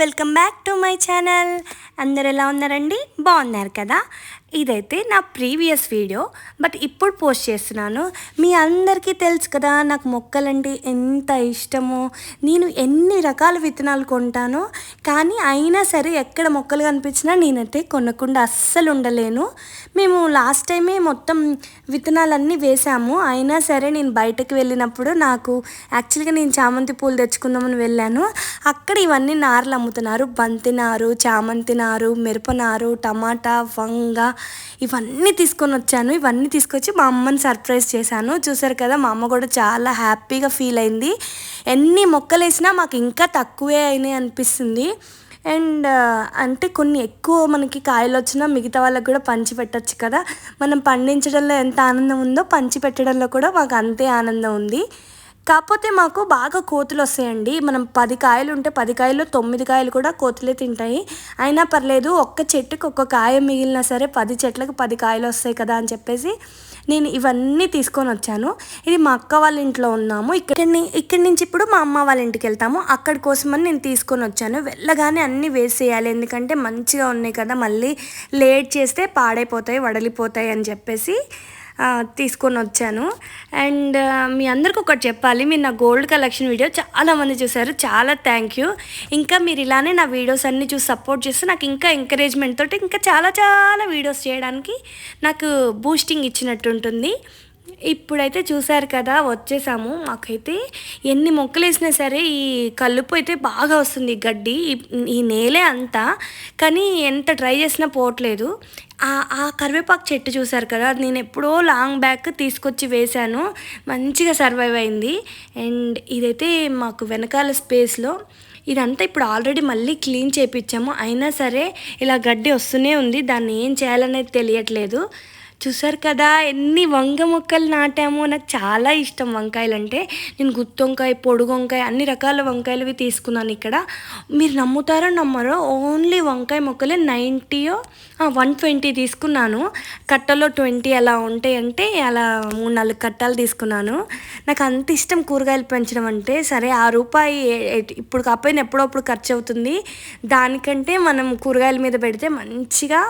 Welcome back to my channel. అందరు ఎలా ఉన్నారండి? బాగున్నారు కదా? ఇదైతే నా ప్రీవియస్ వీడియో బట్ ఇప్పుడు పోస్ట్ చేస్తున్నాను. మీ అందరికీ తెలుసు కదా నాకు మొక్కలంటే ఎంత ఇష్టమో. నేను ఎన్ని రకాల విత్తనాలు కొంటానో కానీ అయినా సరే ఎక్కడ మొక్కలు కనిపించినా నేనైతే కొనకుండా అస్సలు ఉండలేను. మేము లాస్ట్ టైమే మొత్తం విత్తనాలన్నీ వేసాము. అయినా సరే నేను బయటకు వెళ్ళినప్పుడు నాకు యాక్చువల్గా నేను చామంతి పూలు తెచ్చుకుందామని వెళ్ళాను. అక్కడ ఇవన్నీ నారులు అమ్ముతున్నారు. బంతి నారు చామంతి నారు మిరప నారు టమాటా వంగ ఇవన్నీ తీసుకొని వచ్చాను. ఇవన్నీ తీసుకొచ్చి మా అమ్మని సర్ప్రైజ్ చేశాను. చూసారు కదా మా అమ్మ కూడా చాలా హ్యాపీగా ఫీల్ అయింది. ఎన్ని మొక్కలు వేసినా మాకు ఇంకా తక్కువే అయినాయి అనిపిస్తుంది. అండ్ అంటే కొన్ని ఎక్కువ మనకి కాయలు వచ్చినా మిగతా వాళ్ళకి కూడా పంచి పెట్టచ్చు కదా. మనం పండించడంలో ఎంత ఆనందం ఉందో పంచి పెట్టడంలో కూడా మాకు అంతే ఆనందం ఉంది. కాకపోతే మాకు బాగా కోతులు వస్తాయండి. మనం పది కాయలు ఉంటే పది కాయలు తొమ్మిది కాయలు కూడా కోతులే తింటాయి. అయినా పర్లేదు ఒక్క చెట్టుకి ఒక్క కాయ మిగిలినా సరే పది చెట్లకు పది కాయలు వస్తాయి కదా అని చెప్పేసి నేను ఇవన్నీ తీసుకొని వచ్చాను. ఇది మా అక్క వాళ్ళ ఇంట్లో ఉన్నాము. ఇక్కడ ఇక్కడి నుంచి ఇప్పుడు మా అమ్మ వాళ్ళ ఇంటికి వెళ్తాము. అక్కడి కోసమని నేను తీసుకొని వచ్చాను. వెళ్ళగానే అన్నీ వేసేయాలి. ఎందుకంటే మంచిగా ఉన్నాయి కదా. మళ్ళీ లేట్ చేస్తే పాడైపోతాయి వడలిపోతాయి అని చెప్పేసి తీసుకొని వచ్చాను. అండ్ మీ అందరికి ఒకటి చెప్పాలి. మీరు నా గోల్డ్ కలెక్షన్ వీడియో చాలామంది చూశారు. చాలా థ్యాంక్ యూ. ఇంకా మీరు ఇలానే నా వీడియోస్ అన్నీ చూసి సపోర్ట్ చేస్తే నాకు ఇంకా ఎంకరేజ్మెంట్ తోటి ఇంకా చాలా చాలా వీడియోస్ చేయడానికి నాకు బూస్టింగ్ ఇచ్చినట్టు ఉంటుంది. ఇప్పుడైతే చూసారు కదా వచ్చేసాము. మాకైతే ఎన్ని మొక్కలు వేసినా సరే ఈ కలుపు అయితే బాగా వస్తుంది గడ్డి ఈ నేలే అంతా. కానీ ఎంత ట్రై చేసినా పోవట్లేదు. ఆ కరివేపాకు చెట్టు చూసారు కదా నేను ఎప్పుడో లాంగ్ బ్యాక్ తీసుకొచ్చి వేశాను. మంచిగా సర్వైవ్ అయింది. అండ్ ఇదైతే మాకు వెనకాల స్పేస్లో. ఇదంతా ఇప్పుడు ఆల్రెడీ మళ్ళీ క్లీన్ చేయించాము అయినా సరే ఇలా గడ్డి వస్తూనే ఉంది. దాన్ని ఏం చేయాలనేది తెలియట్లేదు. చూసారు కదా ఎన్ని వంగ మొక్కలు నాటామో. నాకు చాలా ఇష్టం వంకాయలు అంటే. నేను గుత్తి వంకాయ పొడుగు వంకాయ అన్ని రకాల వంకాయలవి తీసుకున్నాను ఇక్కడ. మీరు నమ్ముతారో నమ్మరో ఓన్లీ వంకాయ మొక్కలే నైంటీయో వన్ ట్వంటీ తీసుకున్నాను. కట్టలో ట్వంటీ అలా ఉంటాయి అంటే అలా మూడు నాలుగు కట్టాలు తీసుకున్నాను. నాకు అంత ఇష్టం కూరగాయలు పెంచడం అంటే. సరే ఆ రూపాయి ఇప్పుడు కాకపోయినా ఎప్పుడప్పుడు ఖర్చు అవుతుంది. దానికంటే మనం కూరగాయల మీద పెడితే మంచిగా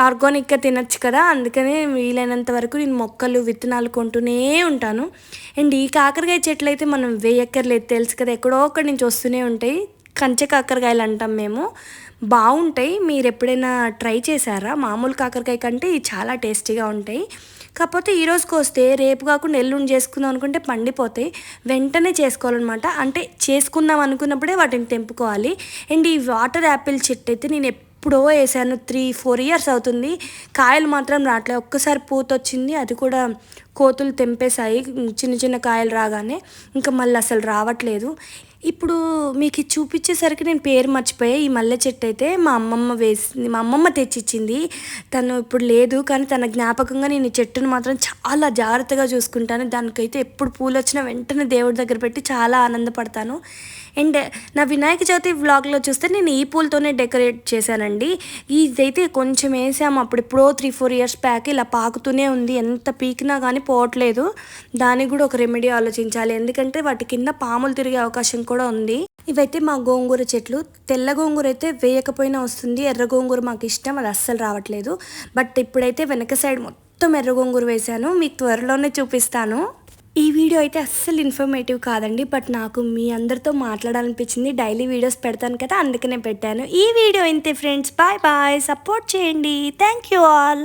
ఆర్గానిక్గా తినచ్చు కదా. అందుకనే వీలైనంత వరకు నేను మొక్కలు విత్తనాలు కొంటూనే ఉంటాను. అండ్ ఈ కాకరకాయ చెట్లు అయితే మనం వేయక్కర్లేదు. తెలుసు కదా ఎక్కడో ఒకటి నుంచి వస్తూనే ఉంటాయి. కంచె కాకరకాయలు అంటాం మేము. బాగుంటాయి మీరు ఎప్పుడైనా ట్రై చేశారా? మామూలు కాకరకాయ కంటే ఇవి చాలా టేస్టీగా ఉంటాయి. కాకపోతే ఈ రోజుకి వస్తే రేపు కాకుండా ఎల్లుండి చేసుకుందాం అనుకుంటే పండిపోతాయి. వెంటనే చేసుకోవాలన్నమాట. అంటే చేసుకుందాం అనుకున్నప్పుడే వాటిని తెంపుకోవాలి. అండ్ ఈ వాటర్ యాపిల్ చెట్టు అయితే నేను ఎప్పుడో వేసాను త్రీ ఫోర్ ఇయర్స్ అవుతుంది. కాయలు మాత్రం రావట్లేదు ఒక్కసారి పూత వచ్చింది అది కూడా కోతులు తెంపేశాయి. చిన్న చిన్న కాయలు రాగానే. ఇంకా మళ్ళీ అసలు రావట్లేదు. ఇప్పుడు మీకు చూపించేసరికి నేను పేరు మర్చిపోయా. ఈ మల్లె చెట్టు అయితే మా అమ్మమ్మ వేసింది మా అమ్మమ్మ తెచ్చిచ్చింది. తను ఇప్పుడు లేదు కానీ తన జ్ఞాపకంగా నేను ఈ చెట్టును మాత్రం చాలా జాగ్రత్తగా చూసుకుంటాను. దానికైతే ఎప్పుడు పూలు వచ్చినా వెంటనే దేవుడి దగ్గర పెట్టి చాలా ఆనందపడతాను. అండ్ నా వినాయక చవితి వ్లాగ్లో చూస్తే నేను ఈ పూలతోనే డెకరేట్ చేశానండి. ఇదైతే కొంచెం వేసాము. అప్పుడు ఎప్పుడో త్రీ ఫోర్ ఇయర్స్ బ్యాక్ ఇలా పాకుతూనే ఉంది. ఎంత పీకినా కానీ పోవట్లేదు. దానికి కూడా ఒక రెమెడీ ఆలోచించాలి. ఎందుకంటే వాటి కింద పాములు తిరిగే అవకాశం కూడా కూడా ఉంది. ఇవైతే మా గోంగూర చెట్లు. తెల్ల గోంగూర అయితే వేయకపోయినా వస్తుంది. ఎర్ర గోంగూర మాకు ఇష్టం. అది అస్సలు రావట్లేదు. బట్ ఇప్పుడైతే వెనక సైడ్ మొత్తం ఎర్ర గోంగూర వేశాను. మీకు త్వరలోనే చూపిస్తాను. ఈ వీడియో అయితే అస్సలు ఇన్ఫర్మేటివ్ కాదండి. బట్ నాకు మీ అందరితో మాట్లాడాలనిపించింది. డైలీ వీడియోస్ పెడతాను కదా అందుకనే పెట్టాను. ఈ వీడియో ఇంతే ఫ్రెండ్స్. Bye bye. సపోర్ట్ చేయండి. Thank you all.